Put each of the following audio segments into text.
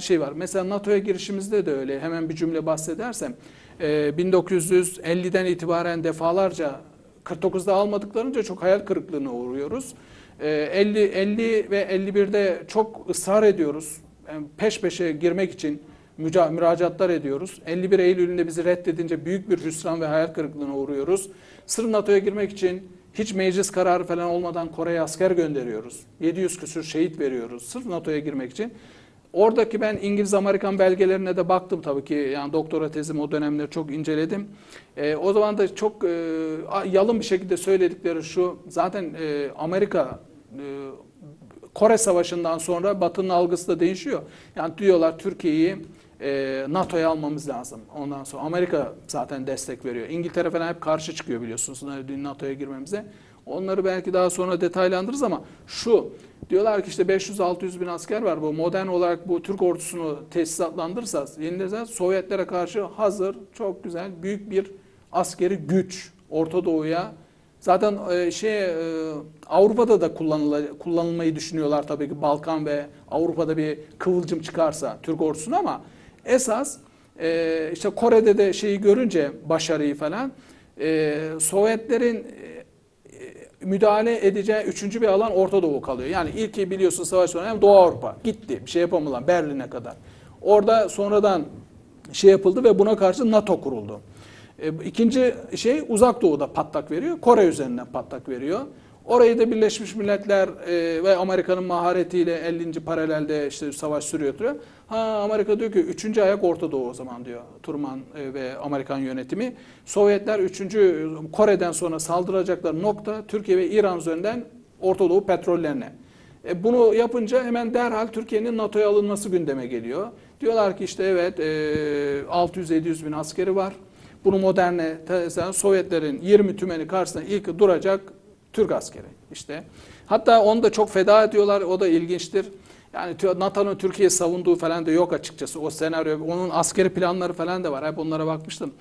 şey var. Mesela NATO'ya girişimizde de öyle. Hemen bir cümle bahsedersem. e, 1950'den itibaren defalarca 49'da almadıklarınca çok hayal kırıklığına uğruyoruz. E, 50, 50 ve 51'de çok ısrar ediyoruz. Yani peş peşe girmek için müracaatlar ediyoruz. 51 Eylül'ünde bizi reddedince büyük bir hüsran ve hayal kırıklığına uğruyoruz. Sırf NATO'ya girmek için hiç meclis kararı falan olmadan Kore'ye asker gönderiyoruz. 700 küsür şehit veriyoruz sırf NATO'ya girmek için. Oradaki ben İngiliz-Amerikan belgelerine de baktım tabii ki. Yani doktora tezim o dönemleri çok inceledim. Ee, o zaman da çok e, yalın bir şekilde söyledikleri şu. Zaten e, Amerika e, Kore Savaşı'ndan sonra Batı'nın algısı da değişiyor. Yani diyorlar Türkiye'yi e, NATO'ya almamız lazım. Ondan sonra Amerika zaten destek veriyor. İngiltere falan hep karşı çıkıyor biliyorsunuz NATO'ya girmemize. Onları belki daha sonra detaylandırırız ama şu diyorlar ki işte 500-600 bin asker var. Bu modern olarak bu Türk ordusunu tesisatlandırırsa yenilirse Sovyetlere karşı hazır çok güzel büyük bir askeri güç Orta Doğu'ya Zaten e, şey e, Avrupa'da da kullanılmayı düşünüyorlar tabii ki Balkan ve Avrupa'da bir kıvılcım çıkarsa Türk ordusuna ama esas e, işte Kore'de de şeyi görünce başarıyı falan e, Sovyetlerin e, müdahale edeceği üçüncü bir alan Orta Doğu kalıyor. Yani ilki biliyorsun savaş sonrası Doğu Avrupa gitti bir şey yapamadılar Berlin'e kadar. Orada sonradan şey yapıldı ve buna karşı NATO kuruldu. E, İkinci şey uzak doğuda patlak veriyor. Kore üzerinden patlak veriyor. Orayı da Birleşmiş Milletler e, ve Amerika'nın maharetiyle 50. paralelde işte savaş sürüyor. diyor. Ha Amerika diyor ki 3. ayak Orta Doğu o zaman diyor Turman e, ve Amerikan yönetimi. Sovyetler 3. Kore'den sonra saldıracakları nokta Türkiye ve İran üzerinden Orta Doğu petrollerine. E, bunu yapınca hemen derhal Türkiye'nin NATO'ya alınması gündeme geliyor. Diyorlar ki işte evet e, 600-700 bin askeri var. Bunu moderne Sovyetlerin 20 tümeni karşısında ilk duracak Türk askeri işte. Hatta onu da çok feda ediyorlar. O da ilginçtir. Yani NATO'nun Türkiye savunduğu falan da yok açıkçası. O senaryo, onun askeri planları falan da var. Hep onlara bakmıştım.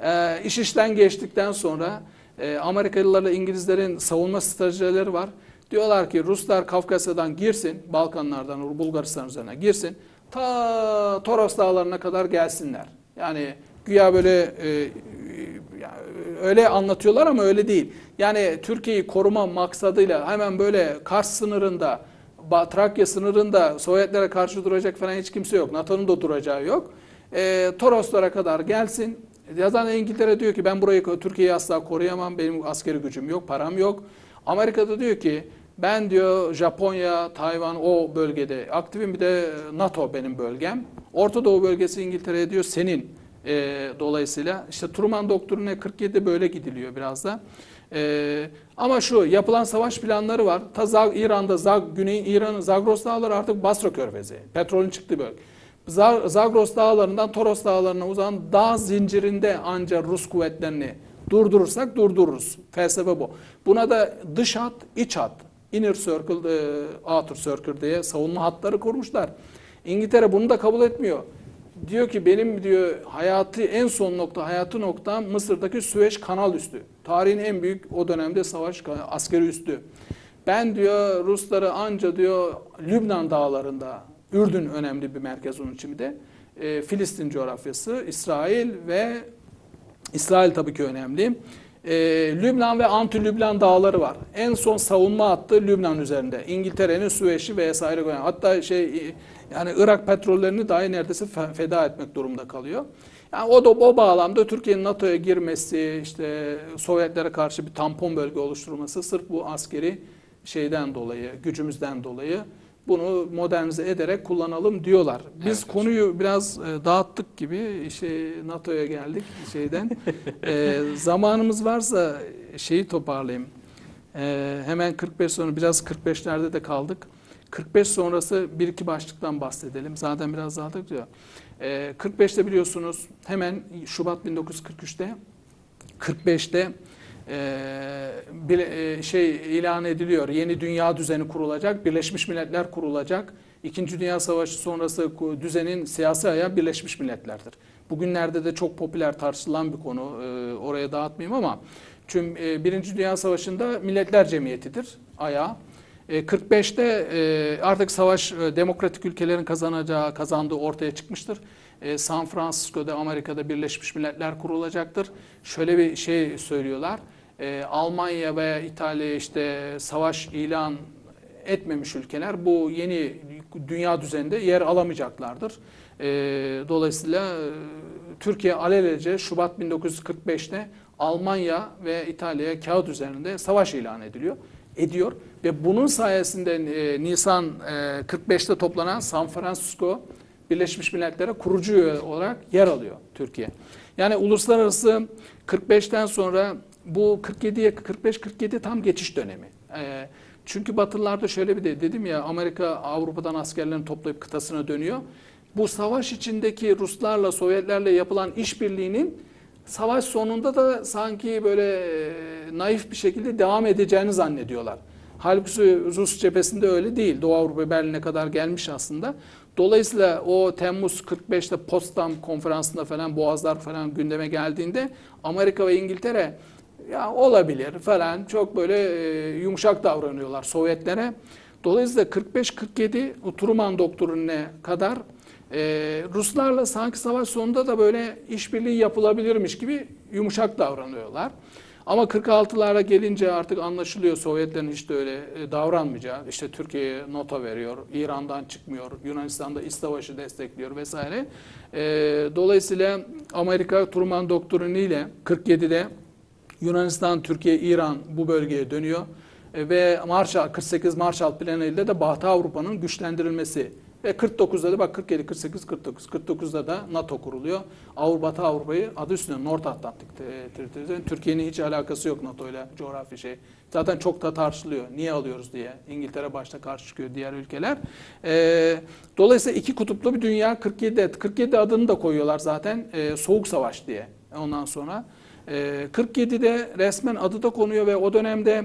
E, iş işten geçtikten sonra e, Amerikalılarla İngilizlerin savunma stratejileri var. Diyorlar ki Ruslar Kafkasya'dan girsin, Balkanlardan, Bulgaristan üzerine girsin. Ta Toros dağlarına kadar gelsinler. Yani güya böyle e, öyle anlatıyorlar ama öyle değil. Yani Türkiye'yi koruma maksadıyla hemen böyle Kars sınırında, Trakya sınırında Sovyetlere karşı duracak falan hiç kimse yok. NATO'nun da duracağı yok. E, Toroslara kadar gelsin. Yazan İngiltere diyor ki ben burayı Türkiye'yi asla koruyamam. Benim askeri gücüm yok, param yok. Amerika'da diyor ki ben diyor Japonya, Tayvan o bölgede aktifim bir de NATO benim bölgem. Orta Doğu bölgesi İngiltere'ye diyor senin. E, dolayısıyla işte Truman Doktrine 47'de böyle gidiliyor biraz da. E, ama şu yapılan savaş planları var. Ta Zag, İran'da Zag, Güney İran'ın Zagros Dağları artık Basra Körfezi. Petrolün çıktığı bölge. Zagros Dağları'ndan Toros Dağları'na uzanan dağ zincirinde ancak Rus kuvvetlerini durdurursak durdururuz. Felsefe bu. Buna da dış hat, iç hat, inner circle, e, outer circle diye savunma hatları kurmuşlar. İngiltere bunu da kabul etmiyor. Diyor ki benim diyor hayatı en son nokta, hayatı nokta Mısır'daki Süveyş kanal üstü. Tarihin en büyük o dönemde savaş askeri üstü. Ben diyor Rusları anca diyor Lübnan dağlarında, Ürdün önemli bir merkez onun için de. E, Filistin coğrafyası, İsrail ve İsrail tabii ki önemli. E, Lübnan ve Anti-Lübnan dağları var. En son savunma hattı Lübnan üzerinde. İngiltere'nin Süveyş'i vesaire. Hatta şey yani Irak petrollerini dahi neredeyse feda etmek durumunda kalıyor. Yani o da o bağlamda Türkiye'nin NATO'ya girmesi, işte Sovyetlere karşı bir tampon bölge oluşturması sırf bu askeri şeyden dolayı, gücümüzden dolayı bunu modernize ederek kullanalım diyorlar. Biz evet, konuyu biraz e, dağıttık gibi şey NATO'ya geldik şeyden. e, zamanımız varsa şeyi toparlayayım. E, hemen 45 sonra biraz 45'lerde de kaldık. 45 sonrası bir iki başlıktan bahsedelim. Zaten biraz dağıttık diyor. E, 45'te biliyorsunuz hemen Şubat 1943'te 45'te e, şey ilan ediliyor. Yeni dünya düzeni kurulacak, Birleşmiş Milletler kurulacak. İkinci Dünya Savaşı sonrası düzenin siyasi ayağı Birleşmiş Milletler'dir. Bugünlerde de çok popüler tartışılan bir konu. E, oraya dağıtmayayım ama tüm e, Birinci Dünya Savaşı'nda Milletler Cemiyeti'dir ayağı. E, 45'te e, artık savaş e, demokratik ülkelerin kazanacağı, kazandığı ortaya çıkmıştır. E, San Francisco'da Amerika'da Birleşmiş Milletler kurulacaktır. Şöyle bir şey söylüyorlar. E, Almanya veya İtalya işte savaş ilan etmemiş ülkeler bu yeni dünya düzeninde yer alamayacaklardır. E, dolayısıyla Türkiye alelacele Şubat 1945'te Almanya ve İtalya'ya kağıt üzerinde savaş ilan ediliyor ediyor ve bunun sayesinde e, Nisan e, 45'te toplanan San Francisco Birleşmiş Milletler'e kurucu olarak yer alıyor Türkiye. Yani uluslararası 45'ten sonra bu 47'ye 45-47 tam geçiş dönemi. E, çünkü Batılılarda şöyle bir de dedim ya Amerika Avrupa'dan askerlerini toplayıp kıtasına dönüyor. Bu savaş içindeki Ruslarla Sovyetlerle yapılan işbirliğinin savaş sonunda da sanki böyle e, naif bir şekilde devam edeceğini zannediyorlar. Halbuki Rus cephesinde öyle değil. Doğu Avrupa Berlin'e kadar gelmiş aslında. Dolayısıyla o Temmuz 45'te Potsdam konferansında falan Boğazlar falan gündeme geldiğinde Amerika ve İngiltere ya olabilir falan çok böyle e, yumuşak davranıyorlar Sovyetlere. Dolayısıyla 45-47 Truman doktrinine kadar e, Ruslarla sanki savaş sonunda da böyle işbirliği yapılabilirmiş gibi yumuşak davranıyorlar. Ama 46'lara gelince artık anlaşılıyor Sovyetlerin de öyle e, davranmayacağı. İşte Türkiye'ye nota veriyor, İran'dan çıkmıyor, Yunanistan'da iç savaşı destekliyor vesaire. E, dolayısıyla Amerika Truman doktriniyle 47'de Yunanistan, Türkiye, İran bu bölgeye dönüyor. E, ve Marshall, 48 Marshall Planı ile de Batı Avrupa'nın güçlendirilmesi ve 49'da da bak 47, 48, 49. 49'da da NATO kuruluyor. Avrupa, Batı Avrupa'yı adı üstünde North Teritorisi. Türkiye'nin hiç alakası yok NATO ile coğrafi şey. Zaten çok da tartışılıyor. Niye alıyoruz diye. İngiltere başta karşı çıkıyor diğer ülkeler. Ee, dolayısıyla iki kutuplu bir dünya 47 47 adını da koyuyorlar zaten. Ee, Soğuk Savaş diye. Ondan sonra. Ee, 47'de resmen adı da konuyor ve o dönemde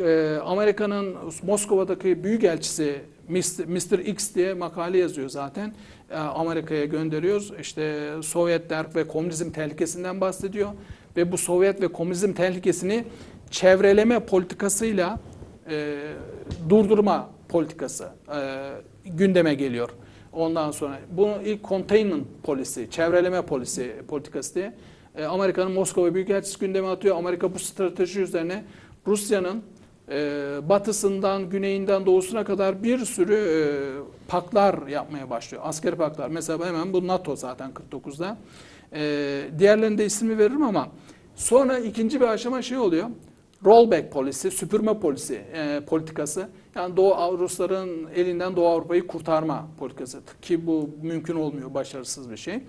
e, Amerika'nın Moskova'daki büyükelçisi Mr. X diye makale yazıyor zaten. Ee, Amerika'ya gönderiyoruz. İşte Sovyetler ve komünizm tehlikesinden bahsediyor. Ve bu Sovyet ve komünizm tehlikesini çevreleme politikasıyla e, durdurma politikası e, gündeme geliyor. Ondan sonra bunu ilk containment polisi, çevreleme polisi politikası diye e, Amerika'nın Moskova Büyükelçisi gündeme atıyor. Amerika bu strateji üzerine Rusya'nın e, batısından, güneyinden, doğusuna kadar bir sürü e, paklar yapmaya başlıyor. Askeri paklar. Mesela hemen bu NATO zaten 49'da. E, diğerlerinde ismi veririm ama sonra ikinci bir aşama şey oluyor. Rollback polisi, süpürme polisi politikası. Yani Doğu Rusların elinden Doğu Avrupa'yı kurtarma politikası. Ki bu mümkün olmuyor, başarısız bir şey.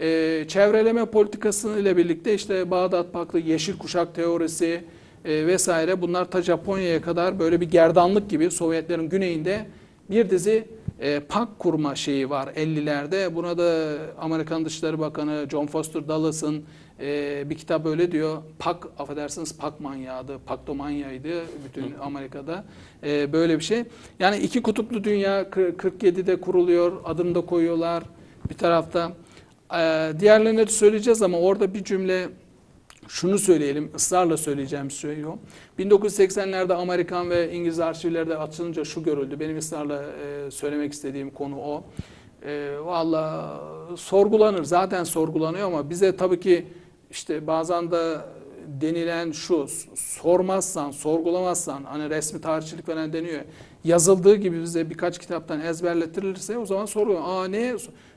E, çevreleme politikası ile birlikte işte Bağdat Paklı, Yeşil Kuşak teorisi, e, vesaire bunlar ta Japonya'ya kadar böyle bir gerdanlık gibi Sovyetlerin güneyinde bir dizi e, pak kurma şeyi var 50'lerde. Buna da Amerikan Dışişleri Bakanı John Foster Dulles'ın e, bir kitap öyle diyor. Pak affedersiniz pak manyağıydı, paktomanyaydı bütün Amerika'da. E, böyle bir şey. Yani iki kutuplu dünya 47'de kuruluyor, adını da koyuyorlar bir tarafta. E, diğerlerine de söyleyeceğiz ama orada bir cümle şunu söyleyelim, ısrarla söyleyeceğim o. 1980'lerde Amerikan ve İngiliz arşivlerde açılınca şu görüldü. Benim ısrarla e, söylemek istediğim konu o. E, Valla sorgulanır, zaten sorgulanıyor ama bize tabii ki işte bazen de denilen şu, sormazsan, sorgulamazsan, hani resmi tarihçilik falan deniyor. Yazıldığı gibi bize birkaç kitaptan ezberletirilirse o zaman soruyor. Aa ne?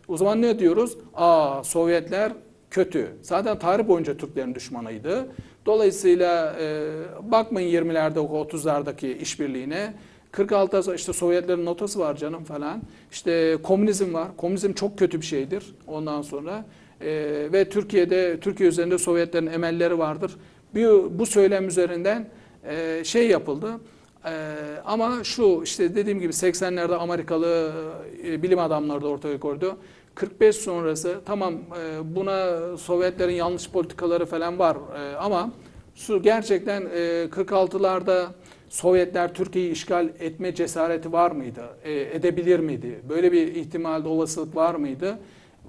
O zaman ne diyoruz? Aa Sovyetler kötü. Zaten tarih boyunca Türklerin düşmanıydı. Dolayısıyla e, bakmayın 20'lerde 30'lardaki işbirliğine. 46'da işte Sovyetlerin notası var canım falan. İşte komünizm var. Komünizm çok kötü bir şeydir ondan sonra. E, ve Türkiye'de, Türkiye üzerinde Sovyetlerin emelleri vardır. Bu, bu söylem üzerinden e, şey yapıldı. E, ama şu işte dediğim gibi 80'lerde Amerikalı e, bilim adamları da ortaya koydu. 45 sonrası tamam e, buna Sovyetlerin yanlış politikaları falan var e, ama su gerçekten 46'larda e, Sovyetler Türkiye'yi işgal etme cesareti var mıydı? Edebilir miydi? Böyle bir ihtimal, olasılık var mıydı?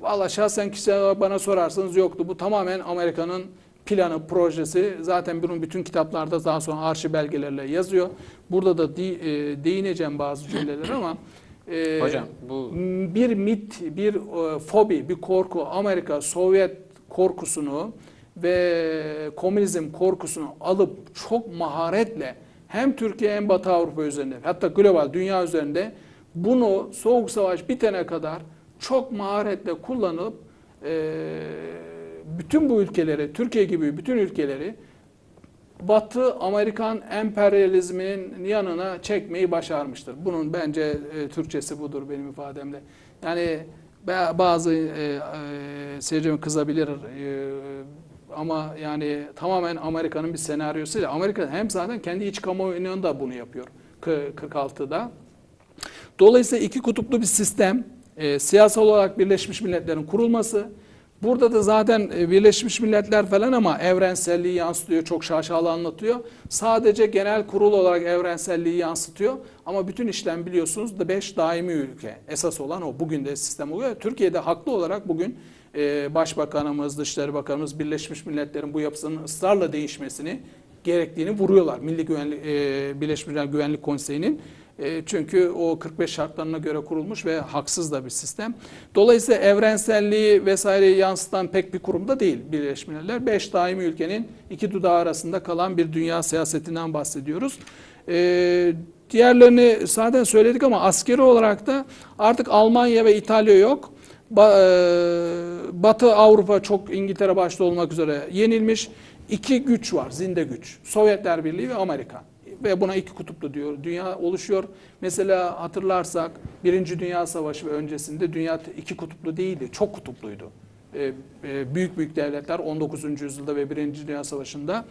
Valla şahsen kişisel bana sorarsanız yoktu. Bu tamamen Amerika'nın planı, projesi zaten bunun bütün kitaplarda daha sonra arşiv belgelerle yazıyor. Burada da di- e, değineceğim bazı cümleler ama e, Hocam bu bir mit, bir e, fobi, bir korku, Amerika Sovyet korkusunu ve komünizm korkusunu alıp çok maharetle hem Türkiye hem Batı Avrupa üzerinde hatta global dünya üzerinde bunu Soğuk Savaş bitene kadar çok maharetle kullanıp e, bütün bu ülkeleri, Türkiye gibi bütün ülkeleri Batı Amerikan emperyalizminin yanına çekmeyi başarmıştır. Bunun bence e, Türkçesi budur benim ifademle. Yani bazı e, e, seyircim kızabilir e, ama yani tamamen Amerika'nın bir senaryosuyla Amerika hem zaten kendi iç kamuoyunun bunu yapıyor Kı- 46'da. Dolayısıyla iki kutuplu bir sistem, e, siyasal olarak Birleşmiş Milletler'in kurulması, burada da zaten e, Birleşmiş Milletler falan ama evrenselliği yansıtıyor, çok şaşalı anlatıyor. Sadece genel kurul olarak evrenselliği yansıtıyor ama bütün işlem biliyorsunuz da 5 daimi ülke. Esas olan o. Bugün de sistem oluyor. Türkiye'de haklı olarak bugün e, Başbakanımız, Dışişleri Bakanımız Birleşmiş Milletler'in bu yapısının ısrarla değişmesini gerektiğini vuruyorlar. Milli Güvenlik, e, Birleşmiş Milletler Güvenlik Konseyi'nin e, çünkü o 45 şartlarına göre kurulmuş ve haksız da bir sistem. Dolayısıyla evrenselliği vesaireyi yansıtan pek bir kurumda değil Birleşmiş Milletler. 5 daimi ülkenin iki dudağı arasında kalan bir dünya siyasetinden bahsediyoruz. E, diğerlerini zaten söyledik ama askeri olarak da artık Almanya ve İtalya yok. E, Batı Avrupa çok İngiltere başta olmak üzere yenilmiş. İki güç var, zinde güç. Sovyetler Birliği ve Amerika. Ve buna iki kutuplu diyor. Dünya oluşuyor. Mesela hatırlarsak Birinci Dünya Savaşı ve öncesinde dünya iki kutuplu değildi. Çok kutupluydu. Ee, e, büyük büyük devletler 19. yüzyılda ve Birinci Dünya Savaşı'nda.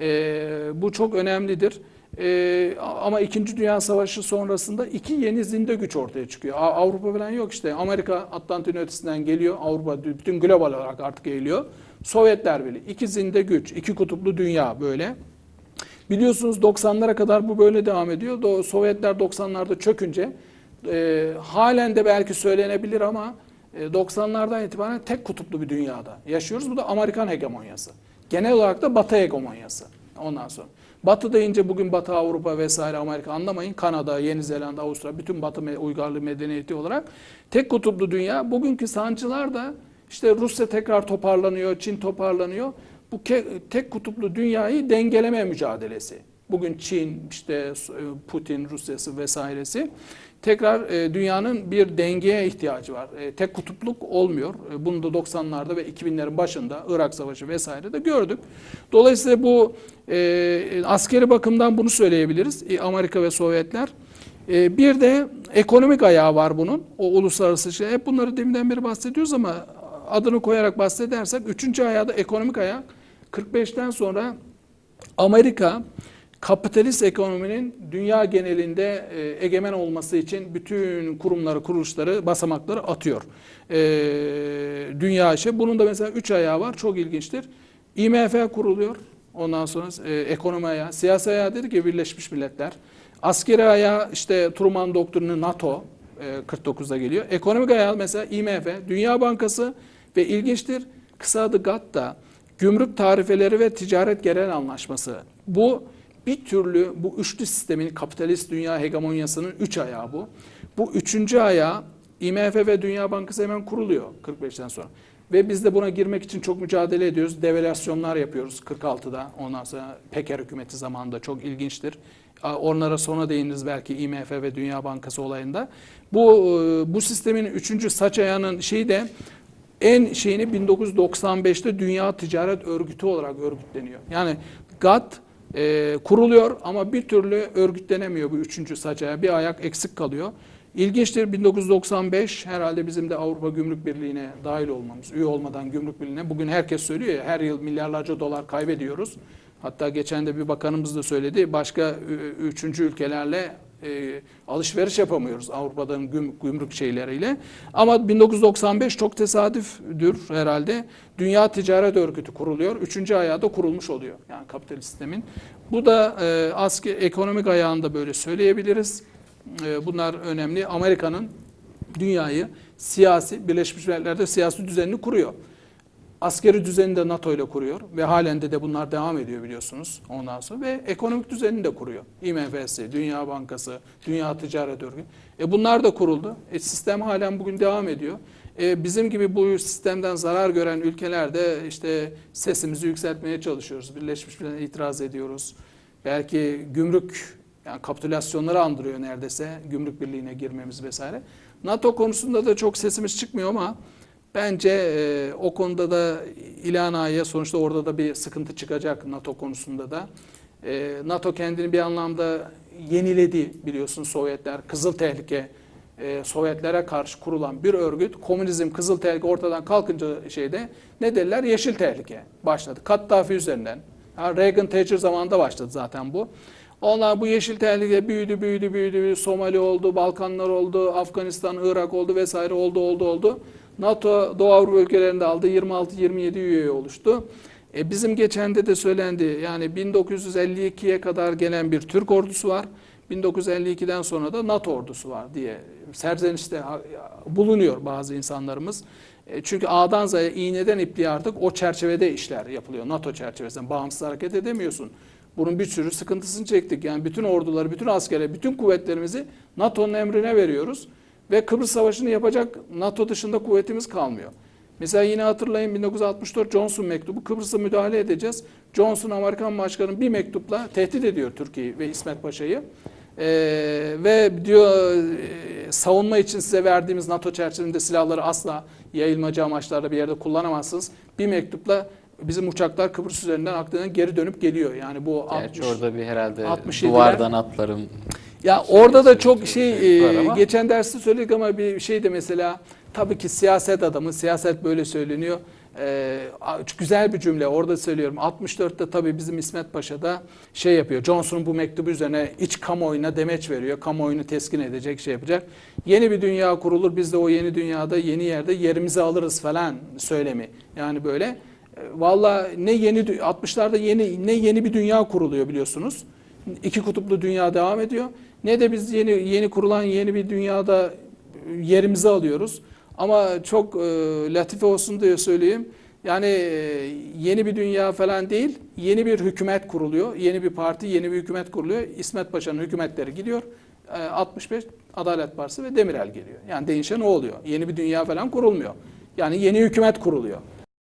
Ee, bu çok önemlidir. Ee, ama İkinci Dünya Savaşı sonrasında iki yeni zinde güç ortaya çıkıyor. Avrupa falan yok işte. Amerika Atlantik'in ötesinden geliyor. Avrupa bütün global olarak artık eğiliyor. Sovyetler Birliği. iki zinde güç, iki kutuplu dünya böyle. Biliyorsunuz 90'lara kadar bu böyle devam ediyor. Do- Sovyetler 90'larda çökünce e, halen de belki söylenebilir ama e, 90'lardan itibaren tek kutuplu bir dünyada yaşıyoruz. Bu da Amerikan hegemonyası. Genel olarak da Batı hegemonyası. Ondan sonra. Batı deyince bugün Batı Avrupa vesaire Amerika anlamayın. Kanada, Yeni Zelanda, Avustralya bütün Batı uygarlığı medeniyeti olarak tek kutuplu dünya. Bugünkü sancılar da işte Rusya tekrar toparlanıyor, Çin toparlanıyor. Bu tek kutuplu dünyayı dengeleme mücadelesi. Bugün Çin, işte e, Putin, Rusya'sı vesairesi tekrar e, dünyanın bir dengeye ihtiyacı var. E, tek kutupluk olmuyor. Bunu da 90'larda ve 2000'lerin başında Irak Savaşı vesaire de gördük. Dolayısıyla bu askeri bakımdan bunu söyleyebiliriz. Amerika ve Sovyetler. Bir de ekonomik ayağı var bunun. O uluslararası şey. Hep bunları deminden beri bahsediyoruz ama adını koyarak bahsedersek üçüncü ayağı da ekonomik ayak. 45'ten sonra Amerika kapitalist ekonominin dünya genelinde e, egemen olması için bütün kurumları, kuruluşları, basamakları atıyor. E, dünya işi. Bunun da mesela üç ayağı var. Çok ilginçtir. IMF kuruluyor. Ondan sonra e, ekonomi ayağı. Siyasi ayağı dedi ki Birleşmiş Milletler. Askeri ayağı işte Truman doktrini NATO e, 49'da geliyor. Ekonomik ayağı mesela IMF, Dünya Bankası ve ilginçtir kısa adı GATT gümrük tarifeleri ve ticaret genel anlaşması. Bu bir türlü bu üçlü sistemin kapitalist dünya hegemonyasının üç ayağı bu. Bu üçüncü ayağı IMF ve Dünya Bankası hemen kuruluyor 45'ten sonra. Ve biz de buna girmek için çok mücadele ediyoruz. Devalüasyonlar yapıyoruz 46'da. Ondan sonra Peker hükümeti zamanında çok ilginçtir. Onlara sonra değiniriz belki IMF ve Dünya Bankası olayında. Bu bu sistemin üçüncü saç ayağının şeyi de en şeyini 1995'te Dünya Ticaret Örgütü olarak örgütleniyor. Yani GATT e, kuruluyor ama bir türlü örgütlenemiyor bu üçüncü saç ayağı. Bir ayak eksik kalıyor. İlginçtir 1995 herhalde bizim de Avrupa Gümrük Birliği'ne dahil olmamız, üye olmadan Gümrük Birliği'ne. Bugün herkes söylüyor ya her yıl milyarlarca dolar kaybediyoruz. Hatta geçen de bir bakanımız da söyledi. Başka üçüncü ülkelerle e, alışveriş yapamıyoruz Avrupa'dan güm, gümrük şeyleriyle. Ama 1995 çok tesadüftür herhalde. Dünya Ticaret Örgütü kuruluyor. Üçüncü ayağı da kurulmuş oluyor. Yani kapitalist sistemin. Bu da e, asker, ekonomik ayağında böyle söyleyebiliriz. E, bunlar önemli. Amerika'nın dünyayı siyasi, Birleşmiş Milletler'de siyasi düzenini kuruyor. Askeri düzenini de NATO ile kuruyor ve halen de de bunlar devam ediyor biliyorsunuz ondan sonra ve ekonomik düzenini de kuruyor. IMF'si, Dünya Bankası, Dünya Ticaret Örgütü. E bunlar da kuruldu. E sistem halen bugün devam ediyor. E bizim gibi bu sistemden zarar gören ülkelerde işte sesimizi yükseltmeye çalışıyoruz. Birleşmiş Milletler'e itiraz ediyoruz. Belki gümrük yani kapitülasyonları andırıyor neredeyse gümrük birliğine girmemiz vesaire. NATO konusunda da çok sesimiz çıkmıyor ama bence e, o konuda da İlhana'ya sonuçta orada da bir sıkıntı çıkacak NATO konusunda da. E, NATO kendini bir anlamda yeniledi biliyorsun Sovyetler. Kızıl Tehlike e, Sovyetlere karşı kurulan bir örgüt komünizm kızıl tehlike ortadan kalkınca şeyde ne derler yeşil tehlike başladı. Kaddafi üzerinden. Ha, Reagan Thatcher zamanında başladı zaten bu. Onlar bu yeşil tehlike büyüdü, büyüdü, büyüdü. Somali oldu, Balkanlar oldu, Afganistan, Irak oldu vesaire oldu, oldu, oldu. NATO Doğu Avrupa ülkelerinde aldı. 26-27 üye oluştu. E bizim geçen de de söylendi. Yani 1952'ye kadar gelen bir Türk ordusu var. 1952'den sonra da NATO ordusu var diye serzenişte bulunuyor bazı insanlarımız. E, Çünkü A'dan Z'ye iğneden ipliğe artık o çerçevede işler yapılıyor. NATO çerçevesinden bağımsız hareket edemiyorsun. Bunun bir sürü sıkıntısını çektik. Yani bütün orduları, bütün askerleri, bütün kuvvetlerimizi NATO'nun emrine veriyoruz. Ve Kıbrıs Savaşı'nı yapacak NATO dışında kuvvetimiz kalmıyor. Mesela yine hatırlayın 1964 Johnson mektubu. Kıbrıs'a müdahale edeceğiz. Johnson Amerikan Başkanı bir mektupla tehdit ediyor Türkiye'yi ve İsmet Paşa'yı. Ee, ve diyor e, savunma için size verdiğimiz NATO çerçevesinde silahları asla yayılmacı amaçlarda bir yerde kullanamazsınız. Bir mektupla bizim uçaklar Kıbrıs üzerinden Akdeniz'den geri dönüp geliyor. Yani bu Gerçi 60 orada bir herhalde 67'ler duvardan atlarım. Ya orada da çok şey var e, geçen derste söyledik ama bir şey de mesela tabii ki siyaset adamı siyaset böyle söyleniyor. E, a- güzel bir cümle orada söylüyorum. 64'te tabii bizim İsmet Paşa da şey yapıyor. Johnson'un bu mektubu üzerine iç kamuoyuna demeç veriyor. Kamuoyunu teskin edecek şey yapacak. Yeni bir dünya kurulur. Biz de o yeni dünyada yeni yerde yerimizi alırız falan söylemi. Yani böyle e, Valla ne yeni dü- 60'larda yeni ne yeni bir dünya kuruluyor biliyorsunuz. İki kutuplu dünya devam ediyor. Ne de biz yeni yeni kurulan yeni bir dünyada yerimizi alıyoruz. Ama çok e, latife olsun diye söyleyeyim. Yani e, yeni bir dünya falan değil, yeni bir hükümet kuruluyor. Yeni bir parti, yeni bir hükümet kuruluyor. İsmet Paşa'nın hükümetleri gidiyor. E, 65 Adalet Partisi ve Demirel geliyor. Yani değişen o oluyor. Yeni bir dünya falan kurulmuyor. Yani yeni hükümet kuruluyor.